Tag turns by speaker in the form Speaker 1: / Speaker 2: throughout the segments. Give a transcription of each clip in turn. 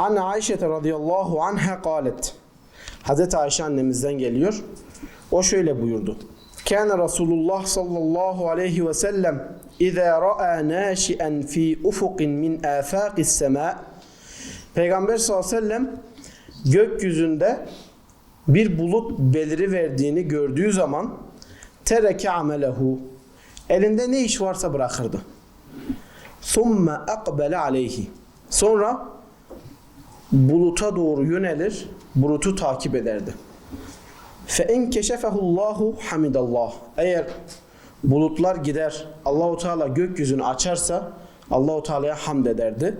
Speaker 1: An Ayşe radıyallahu anha kalet. Hazreti Ayşe annemizden geliyor. O şöyle buyurdu. Kana Resulullah sallallahu aleyhi ve sellem İza ra'a naşi'en fi ufuqin min afaqis sema Peygamber sallallahu aleyhi ve sellem gökyüzünde bir bulut beliri verdiğini gördüğü zaman tereke amelehu elinde ne iş varsa bırakırdı. Thumme akbele aleyhi. Sonra buluta doğru yönelir, bulutu takip ederdi. Fe in keşefehullahu hamidallah. Eğer bulutlar gider, Allahu Teala gökyüzünü açarsa Allahu Teala'ya hamd ederdi.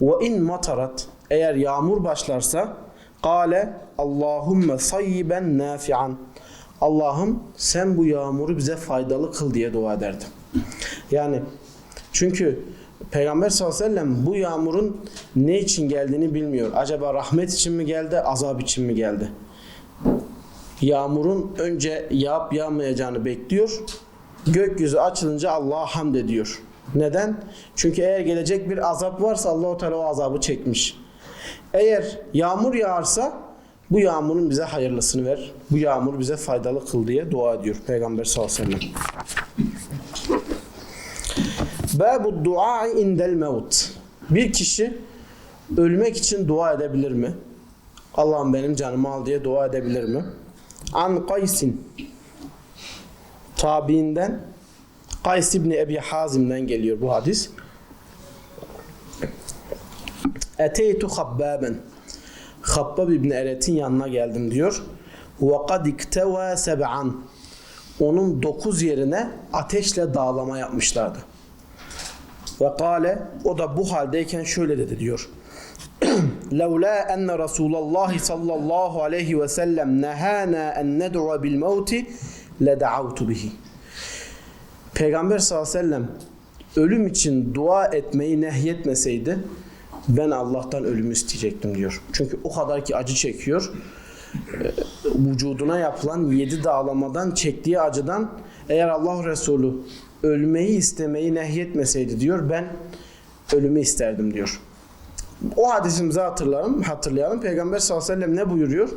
Speaker 1: Ve in matarat eğer yağmur başlarsa kâle Allahumme sayyiben nafi'an. Allah'ım sen bu yağmuru bize faydalı kıl diye dua ederdi. Yani çünkü Peygamber sallallahu aleyhi ve sellem bu yağmurun ne için geldiğini bilmiyor. Acaba rahmet için mi geldi, azap için mi geldi? Yağmurun önce yağıp yağmayacağını bekliyor. Gökyüzü açılınca Allah'a hamd ediyor. Neden? Çünkü eğer gelecek bir azap varsa Allahu Teala o azabı çekmiş. Eğer yağmur yağarsa bu yağmurun bize hayırlısını ver. Bu yağmur bize faydalı kıl diye dua ediyor Peygamber sallallahu aleyhi ve sellem. Babu dua indel mevt. Bir kişi ölmek için dua edebilir mi? Allah'ım benim canımı al diye dua edebilir mi? An Kaysin tabiinden Kays İbni Ebi Hazim'den geliyor bu hadis. Eteytu habbaben Habbab İbni Eret'in yanına geldim diyor. Ve kad ikteva seb'an Onun dokuz yerine ateşle dağlama yapmışlardı. Ve kale o da bu haldeyken şöyle dedi diyor. Levla enne Resulallah sallallahu aleyhi ve sellem nehana en ned'a bil mevti le da'avtu bihi. Peygamber sallallahu aleyhi ve sellem ölüm için dua etmeyi nehyetmeseydi ben Allah'tan ölümü isteyecektim diyor. Çünkü o kadar ki acı çekiyor Vücuduna yapılan yedi dağlamadan çektiği acıdan eğer Allah Resulü ölmeyi istemeyi nehyetmeseydi diyor ben ölümü isterdim diyor. O hadisimizi hatırlayalım, hatırlayalım. Peygamber sallallahu aleyhi ve sellem ne buyuruyor?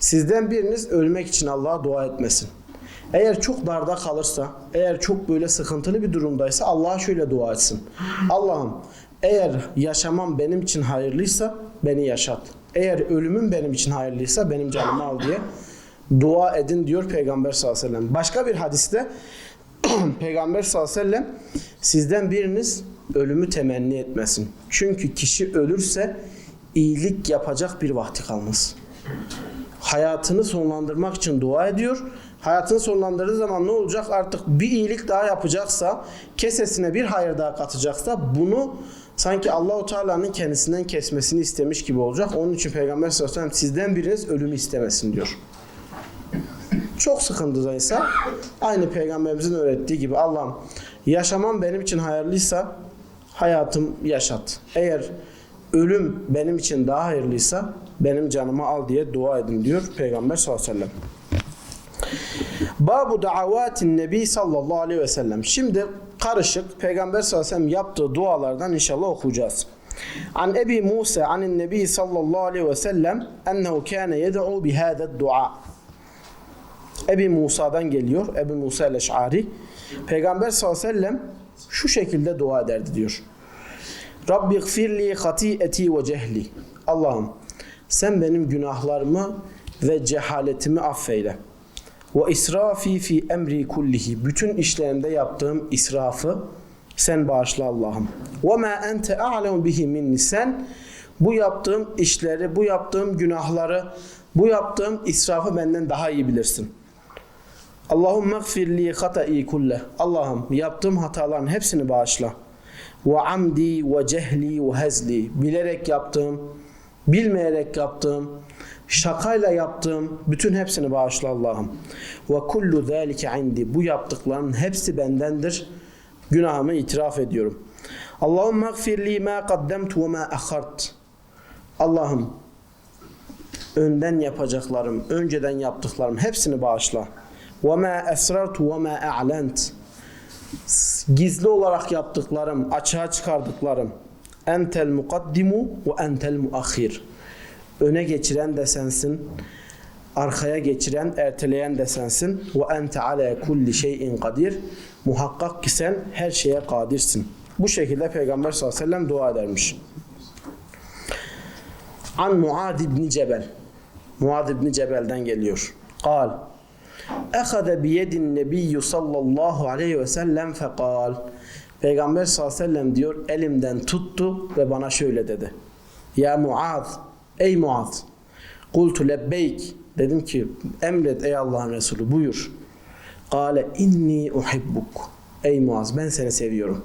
Speaker 1: Sizden biriniz ölmek için Allah'a dua etmesin. Eğer çok darda kalırsa, eğer çok böyle sıkıntılı bir durumdaysa Allah'a şöyle dua etsin. Allah'ım eğer yaşamam benim için hayırlıysa beni yaşat. Eğer ölümüm benim için hayırlıysa benim canımı al diye dua edin diyor Peygamber sallallahu aleyhi ve sellem. Başka bir hadiste Peygamber sallallahu aleyhi ve sellem sizden biriniz ölümü temenni etmesin. Çünkü kişi ölürse iyilik yapacak bir vakti kalmaz. Hayatını sonlandırmak için dua ediyor. Hayatını sonlandırdığı zaman ne olacak? Artık bir iyilik daha yapacaksa, kesesine bir hayır daha katacaksa bunu sanki Allahu Teala'nın kendisinden kesmesini istemiş gibi olacak. Onun için Peygamber sallallahu aleyhi ve sellem sizden biriniz ölümü istemesin diyor. Çok sıkıntıdaysa aynı peygamberimizin öğrettiği gibi Allah'ım yaşamam benim için hayırlıysa hayatım yaşat. Eğer ölüm benim için daha hayırlıysa benim canımı al diye dua edin diyor Peygamber sallallahu aleyhi ve sellem. Babu da'avatin nebi sallallahu aleyhi ve sellem. Şimdi karışık Peygamber sallallahu aleyhi ve sellem yaptığı dualardan inşallah okuyacağız. An Ebi Musa anin Nebi sallallahu aleyhi ve sellem ennehu kâne yed'u bihâdet dua. Ebi Musa'dan geliyor. Ebi Musa el-Eş'ari. Peygamber sallallahu aleyhi ve sellem şu şekilde dua ederdi diyor. Rabbi gfirli hati'eti ve cehli. Allah'ım sen benim günahlarımı ve cehaletimi affeyle. Ve israfi fi emri kullihi. Bütün işlerimde yaptığım israfı sen bağışla Allah'ım. Ve ma ente a'lemu bihi minni. Sen bu yaptığım işleri, bu yaptığım günahları, bu yaptığım israfı benden daha iyi bilirsin. Allahümme gfirli hata'i kulle. Allah'ım yaptığım hataların hepsini bağışla. Ve amdi ve cehli ve hezli. Bilerek yaptığım, bilmeyerek yaptığım, şakayla yaptığım bütün hepsini bağışla Allah'ım. Ve kullu zalike indi. Bu yaptıklarının hepsi bendendir. Günahımı itiraf ediyorum. Allahum mağfirli ma qaddemtu ve ma akhart. Allah'ım önden yapacaklarım, önceden yaptıklarım hepsini bağışla. Ve ma esrartu ve ma a'lent. Gizli olarak yaptıklarım, açığa çıkardıklarım. Entel mukaddimu ve entel muakhir. Öne geçiren de sensin. Arkaya geçiren, erteleyen de sensin. Ve ente ala kulli şeyin kadir. Muhakkak ki sen her şeye kadirsin. Bu şekilde Peygamber sallallahu aleyhi ve sellem dua edermiş. An Muad ibn Cebel. Muad ibn Cebel'den geliyor. Kal. Ehade biyedin nebiyyü sallallahu aleyhi ve sellem fekal. Peygamber sallallahu aleyhi ve sellem diyor elimden tuttu ve bana şöyle dedi. Ya Muad, ey Muad. Kultu lebbeyk. Dedim ki emret ey Allah'ın Resulü buyur. Kale inni uhibbuk. Ey Muaz ben seni seviyorum.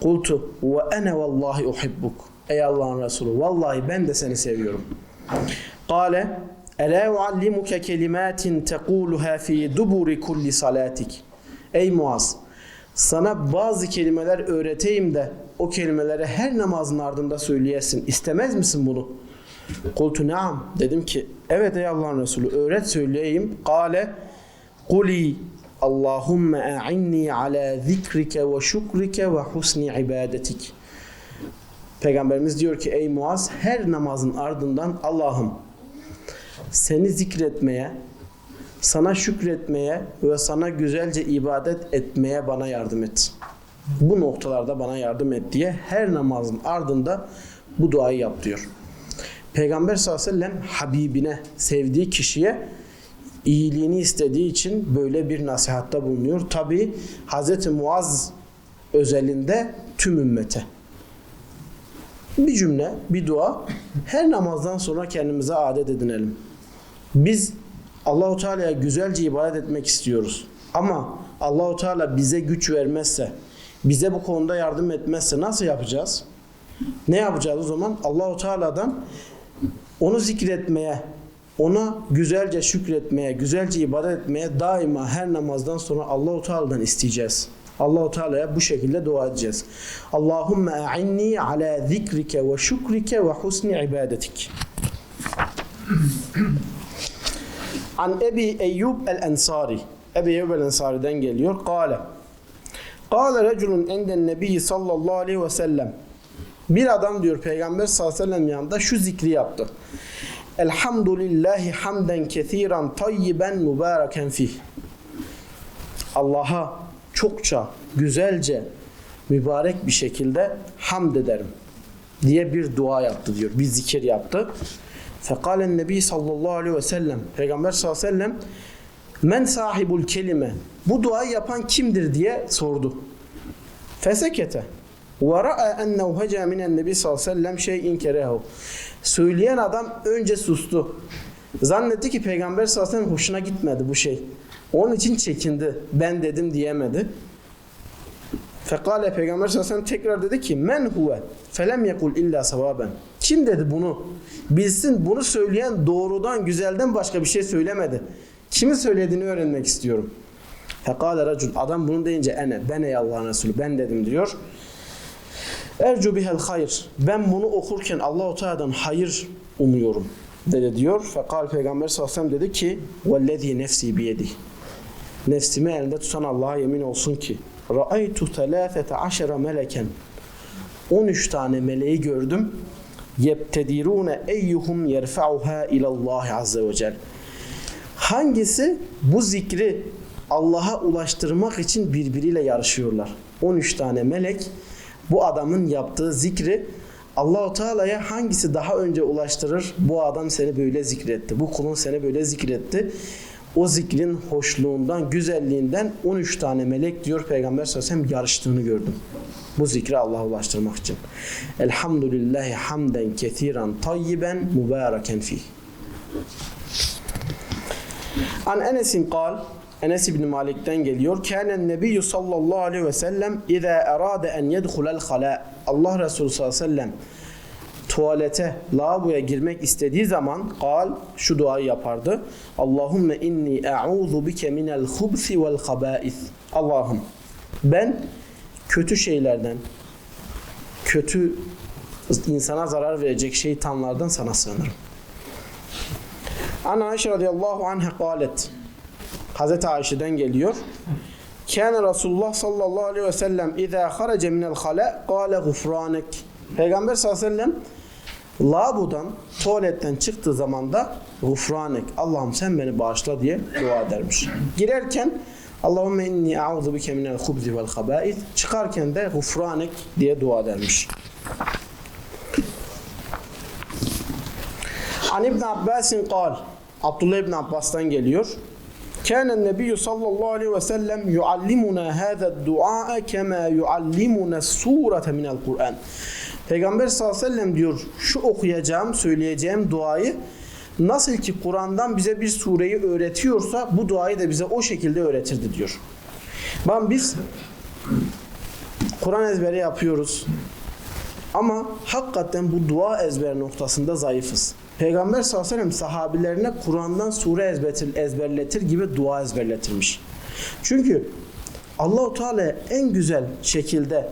Speaker 1: Kultu ve ene vallahi uhibbuk. Ey Allah'ın Resulü vallahi ben de seni seviyorum. Kale Ela uallimuke kelimatin tekuluha fi duburi kulli salatik. Ey Muaz sana bazı kelimeler öğreteyim de o kelimeleri her namazın ardında söyleyesin. İstemez misin bunu? Kultu naam. Dedim ki evet ey Allah'ın Resulü öğret söyleyeyim. Kale Kuli Allahümme a'inni ala zikrike ve şükrike ve husni ibadetik. Peygamberimiz diyor ki ey Muaz her namazın ardından Allah'ım seni zikretmeye, sana şükretmeye ve sana güzelce ibadet etmeye bana yardım et. Bu noktalarda bana yardım et diye her namazın ardında bu duayı yap diyor. Peygamber sallallahu aleyhi ve sellem Habibine, sevdiği kişiye iyiliğini istediği için böyle bir nasihatta bulunuyor. Tabi Hz. Muaz özelinde tüm ümmete. Bir cümle, bir dua her namazdan sonra kendimize adet edinelim. Biz Allahu Teala'ya güzelce ibadet etmek istiyoruz. Ama Allahu Teala bize güç vermezse, bize bu konuda yardım etmezse nasıl yapacağız? Ne yapacağız o zaman? Allahu Teala'dan onu zikretmeye, ona güzelce şükretmeye, güzelce ibadet etmeye daima her namazdan sonra Allahu Teala'dan isteyeceğiz. Allahu Teala'ya bu şekilde dua edeceğiz. Allahumme a'inni ala zikrike ve şükrike ve husni ibadetik. An Ebi Eyyub el-Ensari. Ebi Eyyub el-Ensari'den geliyor. Kale. Kale reculun enden nebiyyi sallallahu aleyhi ve sellem. Bir adam diyor Peygamber sallallahu aleyhi ve sellem yanında şu zikri yaptı. Elhamdülillahi hamden kethiran tayyiben mübareken fih. Allah'a çokça, güzelce, mübarek bir şekilde hamd ederim diye bir dua yaptı diyor. Bir zikir yaptı. Fekalen Nebi sallallahu aleyhi ve sellem Peygamber sallallahu aleyhi ve sellem Men sahibul kelime Bu duayı yapan kimdir diye sordu. Fesekete ve ra'a ennehu heca minen nebi sallallahu aleyhi ve sellem şeyin kerehu. Söyleyen adam önce sustu. Zannetti ki Peygamber sallallahu aleyhi ve sellem hoşuna gitmedi bu şey. Onun için çekindi. Ben dedim diyemedi. Fekale Peygamber sallallahu aleyhi ve sellem tekrar dedi ki men huve felem yekul illa savaben. Kim dedi bunu? Bilsin bunu söyleyen doğrudan güzelden başka bir şey söylemedi. Kimi söylediğini öğrenmek istiyorum. Fekale racul adam bunu deyince ene ben ey Allah'ın Resulü ben dedim diyor. Ercu bihel hayır. Ben bunu okurken Allahu Teala'dan hayır umuyorum dedi diyor. Fekal Peygamber sallallahu aleyhi ve sellem dedi ki vellezî nefsi biyedi. Nefsimi elinde tutan Allah'a yemin olsun ki Ra'aytu telâfete aşera meleken 13 tane meleği gördüm. Yebtedirune eyyuhum yerfa'uha ilallahi azze ve cel. Hangisi bu zikri Allah'a ulaştırmak için birbiriyle yarışıyorlar. 13 tane melek bu adamın yaptığı zikri Allahu Teala'ya hangisi daha önce ulaştırır? Bu adam seni böyle zikretti. Bu kulun seni böyle zikretti. O zikrin hoşluğundan, güzelliğinden 13 tane melek diyor Peygamber sallallahu aleyhi ve sellem yarıştığını gördüm. Bu zikri Allah'a ulaştırmak için. Elhamdülillahi hamden ketiran tayyiben mübareken fih. An Enes'in kal, Enes İbni Malik'ten geliyor. Kânen nebiyyü sallallahu aleyhi ve sellem İzâ erâde en yedhulel halâ. Allah Resulü sallallahu aleyhi ve sellem tuvalete, lavaboya girmek istediği zaman kal şu duayı yapardı. Allahümme inni e'udhu bike minel hubsi vel habais. Allah'ım ben kötü şeylerden, kötü insana zarar verecek şeytanlardan sana sığınırım. Ana Ayşe radıyallahu anha kalet. Hazreti Ayşe'den geliyor. Kâne Resulullah sallallahu aleyhi ve sellem izâ harece minel halâ kâle gufrânek. Peygamber sallallahu aleyhi ve sellem lavabodan, tuvaletten çıktığı zaman da gufranek, Allah'ım sen beni bağışla diye dua edermiş. Girerken Allahümme inni a'udhu bike minel hubzi vel habait. Çıkarken de gufranek diye dua edermiş. An İbn Abbas'in kal. Abdullah İbn Abbas'tan geliyor. كان النبي صلى الله عليه وسلم يعلمنا هذا الدعاء كما يعلمنا السورة من القرآن. Peygamber sallallahu aleyhi ve sellem diyor şu okuyacağım, söyleyeceğim duayı nasıl ki Kur'an'dan bize bir sureyi öğretiyorsa bu duayı da bize o şekilde öğretirdi diyor. Ben biz Kur'an ezberi yapıyoruz. Ama hakikaten bu dua ezber noktasında zayıfız. Peygamber sallallahu aleyhi ve sellem sahabilerine Kur'an'dan sure ezberletir, ezberletir gibi dua ezberletirmiş. Çünkü Allahu Teala en güzel şekilde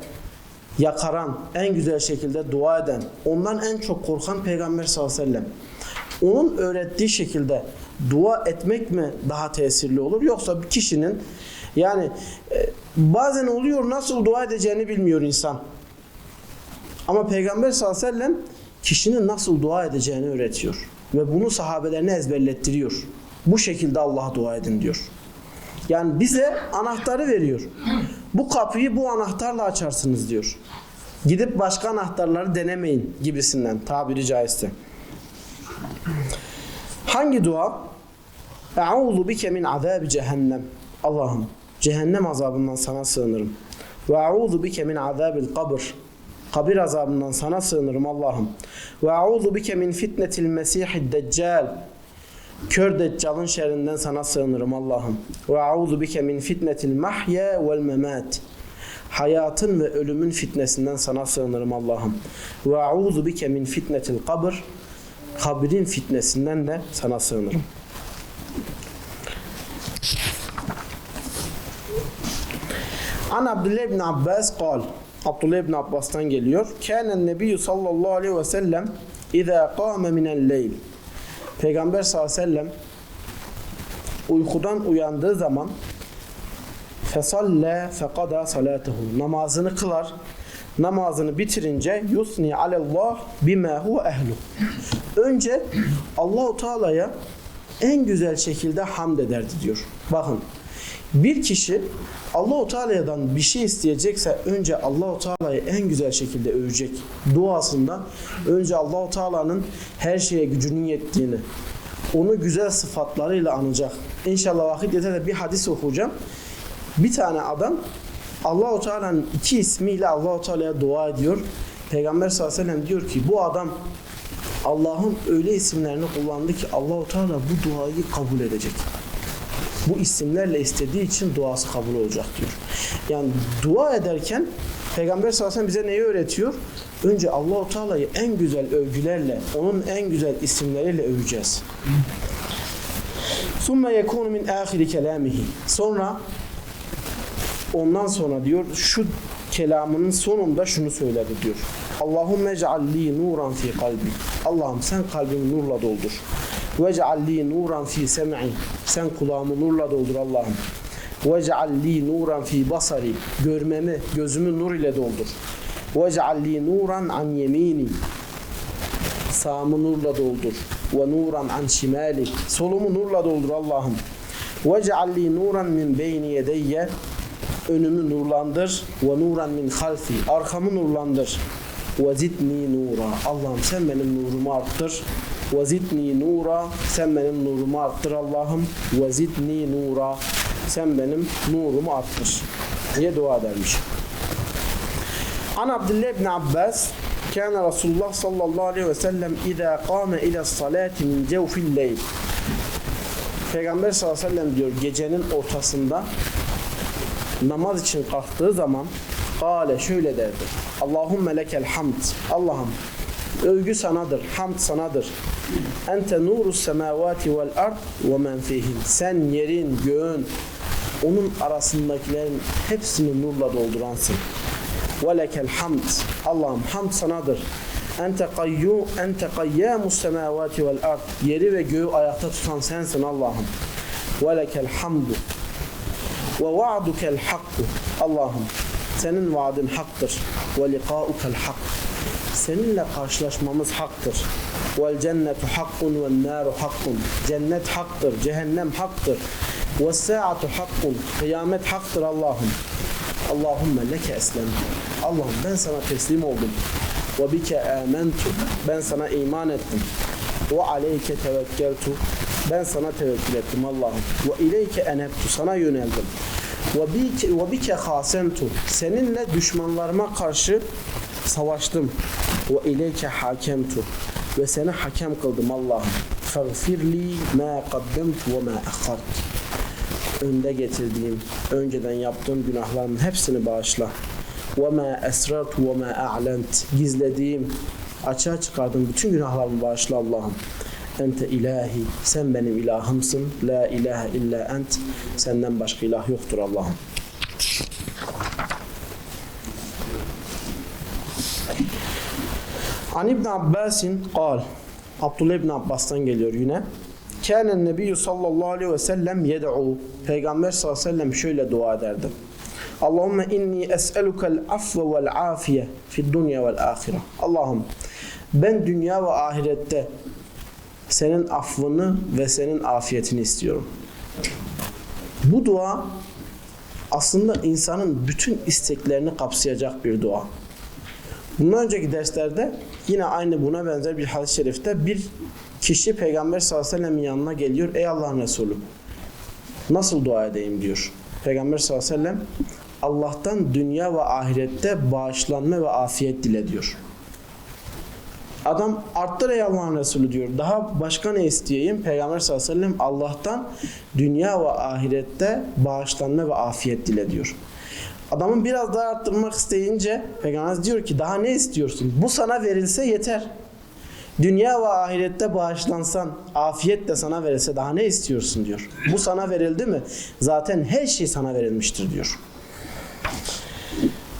Speaker 1: yakaran, en güzel şekilde dua eden, ondan en çok korkan Peygamber sallallahu aleyhi ve sellem. Onun öğrettiği şekilde dua etmek mi daha tesirli olur yoksa bir kişinin yani e, bazen oluyor nasıl dua edeceğini bilmiyor insan. Ama Peygamber sallallahu aleyhi ve sellem kişinin nasıl dua edeceğini öğretiyor. Ve bunu sahabelerine ezberlettiriyor. Bu şekilde Allah'a dua edin diyor. Yani bize anahtarı veriyor. Bu kapıyı bu anahtarla açarsınız diyor. Gidip başka anahtarları denemeyin gibisinden tabiri caizse. Hangi dua? Eûzu bike min azâbi cehennem. Allah'ım cehennem azabından sana sığınırım. Ve eûzu bike min azâbil kabr. Kabir azabından sana sığınırım Allah'ım. Ve eûzu bike min fitnetil mesihid deccal. Kör deccalın şerrinden sana sığınırım Allah'ım. Ve eûzu bike min fitnetil mahya vel memat. Hayatın ve ölümün fitnesinden sana sığınırım Allah'ım. Ve eûzu bike min fitnetil kabr. Kabrin fitnesinden de sana sığınırım. An Abdullah ibn Abbas kal. Abdullah ibn Abbas'tan geliyor. Kânen nebiyyü sallallahu aleyhi ve sellem İzâ kâme minel leyl. Peygamber sallallahu aleyhi ve sellem uykudan uyandığı zaman fesalle fekada salatehu namazını kılar namazını bitirince yusni alallah bima huve ehlu önce Allahu Teala'ya en güzel şekilde hamd ederdi diyor. Bakın bir kişi Allahu Teala'dan bir şey isteyecekse önce Allahu Teala'yı en güzel şekilde övecek. Duasında önce Allahu Teala'nın her şeye gücünün yettiğini, onu güzel sıfatlarıyla anacak. İnşallah vakit yeter de bir hadis okuyacağım. Bir tane adam Allahu Teala'nın iki ismiyle Allahu Teala'ya dua ediyor. Peygamber sallallahu aleyhi ve sellem diyor ki bu adam Allah'ın öyle isimlerini kullandı ki Allahu Teala bu duayı kabul edecek. Bu isimlerle istediği için duası kabul olacak diyor. Yani dua ederken Peygamber sallallahu aleyhi ve sellem bize neyi öğretiyor? Önce Allahu Teala'yı en güzel övgülerle, onun en güzel isimleriyle öveceğiz. Sümme yekunu min ahiri kelamihi. Sonra ondan sonra diyor şu kelamının sonunda şunu söyledi diyor. Allahümme ec'alli nuran fi kalbi. Allah'ım sen kalbimi nurla doldur. Ve ec'alli nuran fi sem'i. Sen kulağımı nurla doldur Allah'ım. Ve ec'alli nuran fi basari. Görmemi, gözümü nur ile doldur. Ve ec'alli nuran an yemini. Sağımı nurla doldur. Ve nuran an şimali. Solumu nurla doldur Allah'ım. Ve ec'alli nuran min beyni yedeyye önümü nurlandır ve nuran min halfi arkamı nurlandır ve zidni Allah'ım sen benim nurumu arttır ve zidni nura sen benim nurumu arttır Allah'ım ve zidni nura sen benim nurumu arttır diye dua edermiş. An Abdullah ibn Abbas كان رسول الله صلى الله عليه وسلم إذا قام إلى الصلاة من جوف الليل Peygamber sallallahu aleyhi ve sellem diyor gecenin ortasında namaz için kalktığı zaman Kale şöyle derdi. Allahümme lekel hamd. Allah'ım övgü sanadır, hamd sanadır. Ente nuru semavati vel ard ve men fihin. Sen yerin, göğün, onun arasındakilerin hepsini nurla dolduransın. Ve lekel hamd. Allah'ım hamd sanadır. Ente kayyu ente qayyamus semavati vel ard. Yeri ve göğü ayakta tutan sensin Allah'ım. Ve lekel hamdu ve va'dukel hakku. Allah'ım senin vaadin haktır. Ve liqa'ukel hak. seninle karşılaşmamız haktır. Vel cennetu hakkun ve naru hakkun. Cennet haktır, cehennem haktır. Ve saatu hakkun. Kıyamet haktır Allah'ım. Allahümme leke eslem. Allah'ım ben sana teslim oldum. Ve bike amentu. Ben sana iman ettim. Ve aleyke tevekkeltu. Ben sana tevekkül ettim Allah'ım. Ve ileyke enebtu. Sana yöneldim. Ve bike hasentu. Seninle düşmanlarıma karşı savaştım. Ve ileyke hakemtu. Ve seni hakem kıldım Allah'ım. Fagfirli ma qaddemtu ve ma akhart. Önde getirdiğim, önceden yaptığım günahlarımın hepsini bağışla. Ve ma esrartu ve ma a'lent. Gizlediğim, açığa çıkardığım bütün günahlarımı bağışla Allah'ım. Ente ilahi, sen benim ilahımsın. La ilahe illa ent. Senden başka ilah yoktur Allah'ım. An İbn Abbasin kal. Abdullah İbn Abbas'tan geliyor yine. Kânen nebiyyü sallallahu aleyhi ve sellem yed'u. Peygamber sallallahu aleyhi ve sellem şöyle dua ederdi. Allahümme inni es'elukel afve vel afiye fid dunya vel ahire. Allah'ım ben dünya ve ahirette senin affını ve senin afiyetini istiyorum. Bu dua aslında insanın bütün isteklerini kapsayacak bir dua. Bundan önceki derslerde yine aynı buna benzer bir hadis-i şerifte bir kişi Peygamber sallallahu aleyhi ve sellem'in yanına geliyor. Ey Allah'ın Resulü nasıl dua edeyim diyor. Peygamber sallallahu aleyhi ve sellem Allah'tan dünya ve ahirette bağışlanma ve afiyet dile diyor. Adam arttır ey Allah'ın Resulü diyor. Daha başka ne isteyeyim? Peygamber sallallahu aleyhi ve sellem Allah'tan dünya ve ahirette bağışlanma ve afiyet dile diyor. Adamın biraz daha arttırmak isteyince Peygamber diyor ki daha ne istiyorsun? Bu sana verilse yeter. Dünya ve ahirette bağışlansan, afiyet de sana verilse daha ne istiyorsun diyor. Bu sana verildi mi? Zaten her şey sana verilmiştir diyor.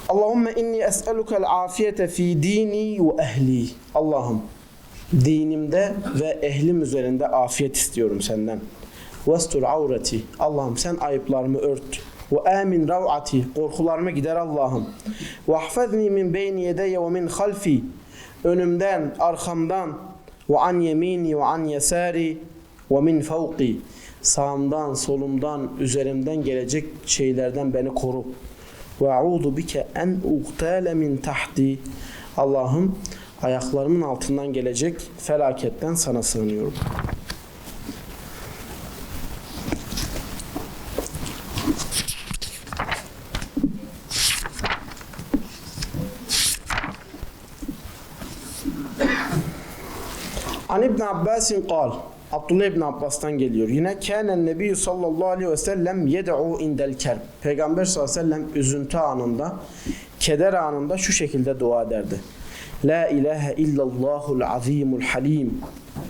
Speaker 1: Allahümme inni es'elukel afiyete fi dini ve ehli. Allah'ım dinimde ve ehlim üzerinde afiyet istiyorum senden. Vestur avreti. Allah'ım sen ayıplarımı ört. Ve amin rav'ati. Korkularımı gider Allah'ım. Ve ahfazni min beyni yedeye ve min halfi. Önümden, arkamdan ve an yemini ve an yesari ve min fevki. Sağımdan, solumdan, üzerimden gelecek şeylerden beni koru. Ve a'udu bike en uqtale min tahti. Allah'ım ayaklarımın altından gelecek felaketten sana sığınıyorum. İbn Abbasin kal. Abdullah İbn Abbas'tan geliyor. Yine kânen nebiyyü sallallahu aleyhi ve sellem yed'u indel kerb. Peygamber sallallahu aleyhi ve sellem üzüntü anında, keder anında şu şekilde dua ederdi. La ilahe illallahul azimul halim.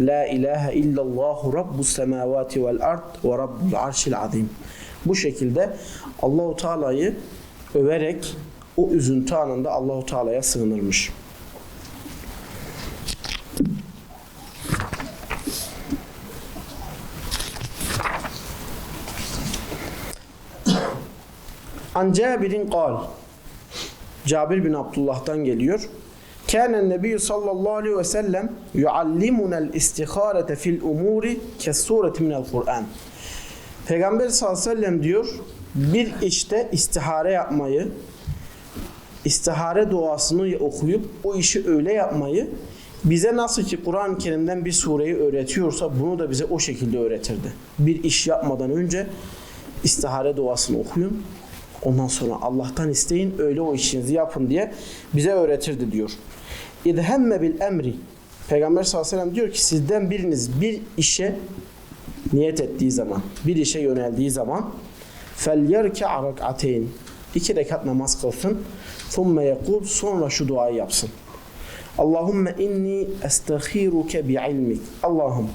Speaker 1: La ilahe illallahu rabbus semavati vel ard ve rabbul arşil azim. Bu şekilde Allahu Teala'yı överek o üzüntü anında Allahu Teala'ya sığınırmış. An Cabir'in kal. Cabir bin Abdullah'tan geliyor. Kânen nebiyyü sallallahu aleyhi ve sellem yuallimunel istiharete fil umuri kes sureti minel Kur'an. Peygamber sallallahu aleyhi ve sellem diyor bir işte istihare yapmayı istihare duasını okuyup o işi öyle yapmayı bize nasıl ki Kur'an-ı Kerim'den bir sureyi öğretiyorsa bunu da bize o şekilde öğretirdi. Bir iş yapmadan önce istihare duasını okuyun. Ondan sonra Allah'tan isteyin öyle o işinizi yapın diye bize öğretirdi diyor. İdhemme bil emri. Peygamber sallallahu aleyhi ve sellem diyor ki sizden biriniz bir işe niyet ettiği zaman, bir işe yöneldiği zaman yerke rak'ateyn. İki rekat namaz kılsın. Thumme yekul sonra şu duayı yapsın. Allahümme inni estaghiruke bi ilmik. Allah'ım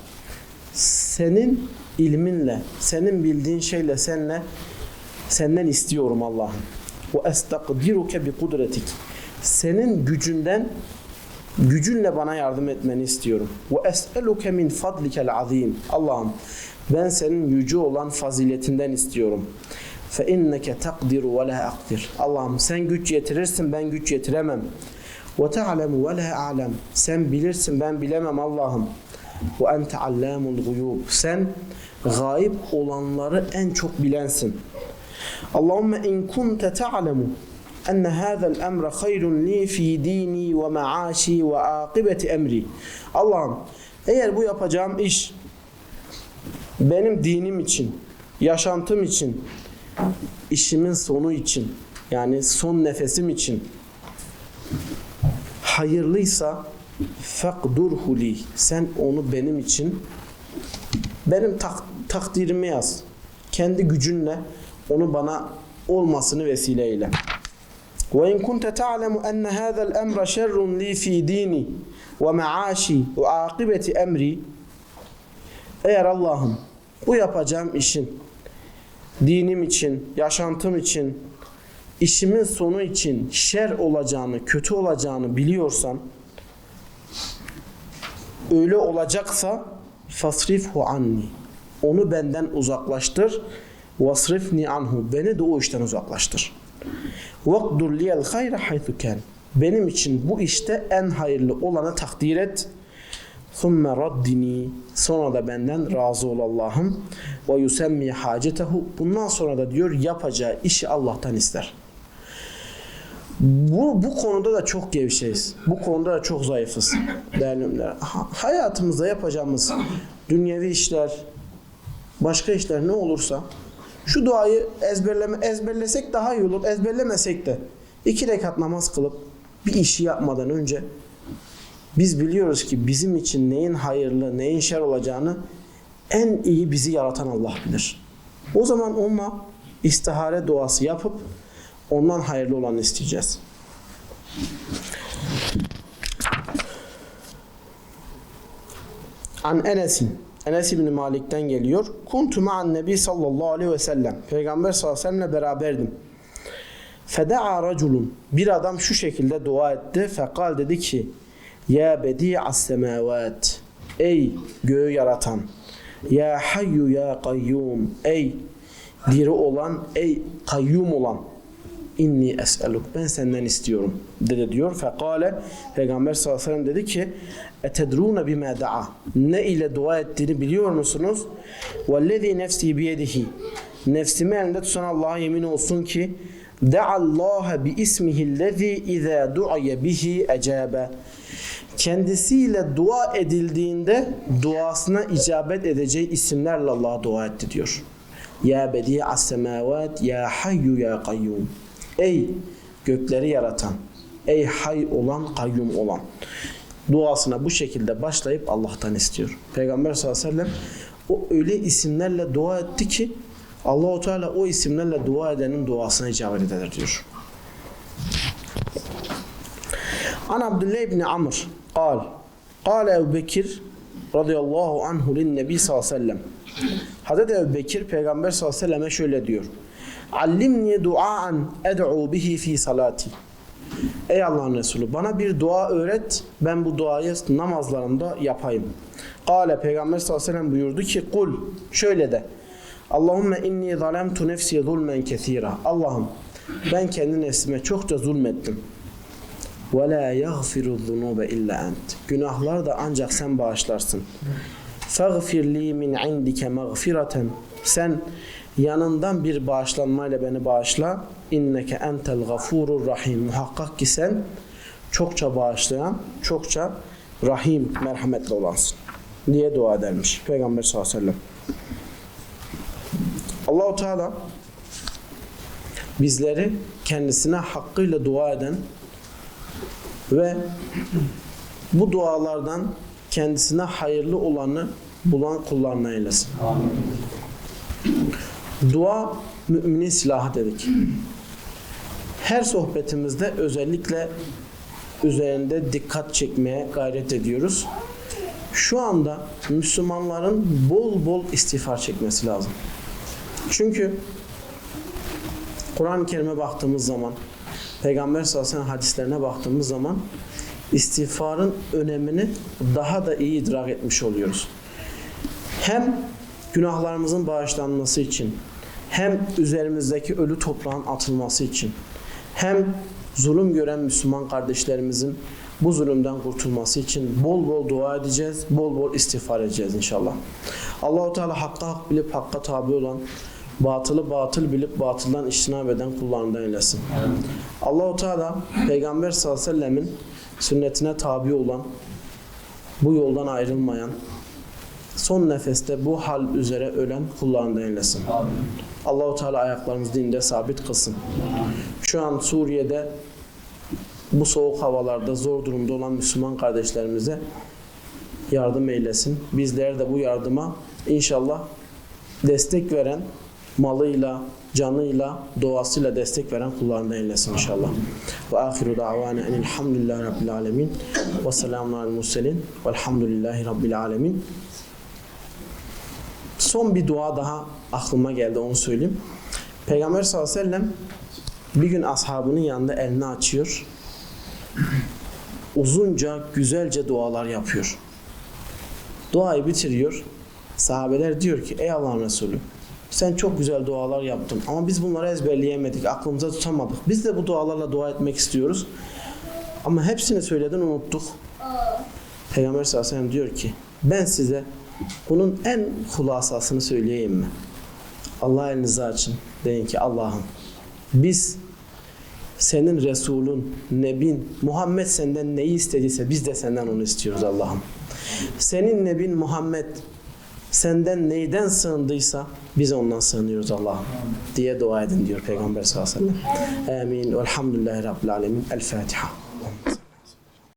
Speaker 1: senin ilminle, senin bildiğin şeyle senle senden istiyorum Allah'ım. Ve estakdiruke bi kudretik. Senin gücünden gücünle bana yardım etmeni istiyorum. Ve es'eluke min fadlikel azim. Allah'ım ben senin yüce olan faziletinden istiyorum. Fe inneke takdiru ve la akdir. Allah'ım sen güç yetirirsin ben güç yetiremem. Ve ta'lemu ve la a'lem. Sen bilirsin ben bilemem Allah'ım. Ve ente allamul guyub. Sen gayip olanları en çok bilensin. Allahümme in kunte ta'lemu enne hâzel emre hayrun li fi dini ve maaşi ve akibeti emri. Allah'ım eğer bu yapacağım iş benim dinim için, yaşantım için, işimin sonu için, yani son nefesim için hayırlıysa fakdurhu li. Sen onu benim için benim tak, takdirime yaz. Kendi gücünle onu bana olmasını vesile eyle. Ta'lemu enne hâzel emre şerrun li fi dini ve maaşi ve akibeti emri eğer Allah'ım bu yapacağım işin dinim için, yaşantım için, işimin sonu için şer olacağını, kötü olacağını biliyorsan öyle olacaksa fasrifhu anni. Onu benden uzaklaştır vasrifni anhu beni de o işten uzaklaştır. Vakdur liyel hayra haythu ken. Benim için bu işte en hayırlı olanı takdir et. Thumme raddini. Sonra da benden razı ol Allah'ım. Ve yusemmi hacetehu. Bundan sonra da diyor yapacağı işi Allah'tan ister. Bu, bu konuda da çok gevşeyiz. Bu konuda da çok zayıfız. Değerli ünlüler. Hayatımızda yapacağımız dünyevi işler, başka işler ne olursa şu duayı ezberleme, ezberlesek daha iyi olur. Ezberlemesek de iki rekat namaz kılıp bir işi yapmadan önce biz biliyoruz ki bizim için neyin hayırlı, neyin şer olacağını en iyi bizi yaratan Allah bilir. O zaman onunla istihare duası yapıp ondan hayırlı olanı isteyeceğiz. An Enes'in Enes İbni Malik'ten geliyor. Kuntu ma'an nebi sallallahu aleyhi ve sellem. Peygamber sallallahu aleyhi ve sellemle beraberdim. Feda'a raculun. Bir adam şu şekilde dua etti. Fekal dedi ki Ya bedi'as semavat. Ey göğü yaratan. Ya hayyu ya kayyum. Ey diri olan, ey kayyum olan. İnni es'eluk. Ben senden istiyorum. Dedi diyor. Fekale Peygamber sallallahu aleyhi ve sellem dedi ki Etedrune bima da'a. Ne ile dua ettiğini biliyor musunuz? Vellezî nefsi biyedihi. Nefsimi elinde tutan Allah'a yemin olsun ki Da'allaha bi ismihillezî izâ du'ye bihi ecabe. Kendisiyle dua edildiğinde duasına icabet edeceği isimlerle Allah'a dua etti diyor. Ya bedi'as semavat ya hayyu ya kayyum. Ey gökleri yaratan, ey hay olan, kayyum olan. Duasına bu şekilde başlayıp Allah'tan istiyor. Peygamber sallallahu aleyhi ve sellem o öyle isimlerle dua etti ki Allahu Teala o isimlerle dua edenin duasına icabet eder diyor. An Abdullah ibn Amr قال قال Ebu Bekir radıyallahu anhu lin nebi sallallahu aleyhi ve sellem Hazreti Ebu Bekir peygamber sallallahu aleyhi ve şöyle diyor Allimni duaan ed'u bihi fi salati Ey Allah'ın Resulü bana bir dua öğret ben bu duayı namazlarımda yapayım. Kale Peygamber sallallahu aleyhi ve sellem buyurdu ki kul şöyle de Allahümme inni zalemtu nefsi zulmen kethira Allah'ım ben kendi nefsime çokça zulmettim. Ve la yaghfiru zunube illa ent. Günahlar da ancak sen bağışlarsın. Faghfir li min indike mağfireten. Sen yanından bir bağışlanmayla beni bağışla. İnneke entel gafurur rahim. Muhakkak ki sen çokça bağışlayan, çokça rahim, merhametli olansın diye dua edermiş Peygamber sallallahu aleyhi ve sellem. Allahu Teala bizleri kendisine hakkıyla dua eden ve bu dualardan kendisine hayırlı olanı bulan kullarına eylesin. Dua müminin silahı dedik. Her sohbetimizde özellikle üzerinde dikkat çekmeye gayret ediyoruz. Şu anda Müslümanların bol bol istiğfar çekmesi lazım. Çünkü Kur'an-ı Kerim'e baktığımız zaman, Peygamber sallallahu aleyhi ve sellem hadislerine baktığımız zaman istiğfarın önemini daha da iyi idrak etmiş oluyoruz. Hem günahlarımızın bağışlanması için, hem üzerimizdeki ölü toprağın atılması için, hem zulüm gören Müslüman kardeşlerimizin bu zulümden kurtulması için bol bol dua edeceğiz, bol bol istiğfar edeceğiz inşallah. Allahu Teala hakka hak bilip hakka tabi olan, batılı batıl bilip batıldan iştinab eden kullarından eylesin. Allahu Teala Peygamber sallallahu aleyhi ve sellemin sünnetine tabi olan, bu yoldan ayrılmayan, son nefeste bu hal üzere ölen kullarından eylesin. Allahu Teala ayaklarımızı dinde sabit kılsın. Şu an Suriye'de bu soğuk havalarda zor durumda olan Müslüman kardeşlerimize yardım eylesin. Bizler de bu yardıma inşallah destek veren malıyla, canıyla, doğasıyla destek veren kullarından eylesin inşallah. Ve ahiru da'vana enilhamdülillahi rabbil alemin ve selamun alel murselin velhamdülillahi rabbil alemin. Son bir dua daha aklıma geldi onu söyleyeyim. Peygamber sallallahu aleyhi ve sellem bir gün ashabının yanında elini açıyor. Uzunca, güzelce dualar yapıyor. Duayı bitiriyor. Sahabeler diyor ki ey Allah'ın Resulü sen çok güzel dualar yaptın ama biz bunları ezberleyemedik, aklımıza tutamadık. Biz de bu dualarla dua etmek istiyoruz. Ama hepsini söyledin unuttuk. Peygamber sallallahu aleyhi ve diyor ki ben size bunun en hulasasını söyleyeyim mi? Allah elinizi açın. Deyin ki Allah'ım biz senin Resulün, Nebin, Muhammed senden neyi istediyse biz de senden onu istiyoruz Allah'ım. Senin Nebin Muhammed senden neyden sığındıysa biz ondan sığınıyoruz Allah'ım diye dua edin diyor Peygamber sallallahu aleyhi ve sellem. Amin. Velhamdülillahi Rabbil alemin. El Fatiha.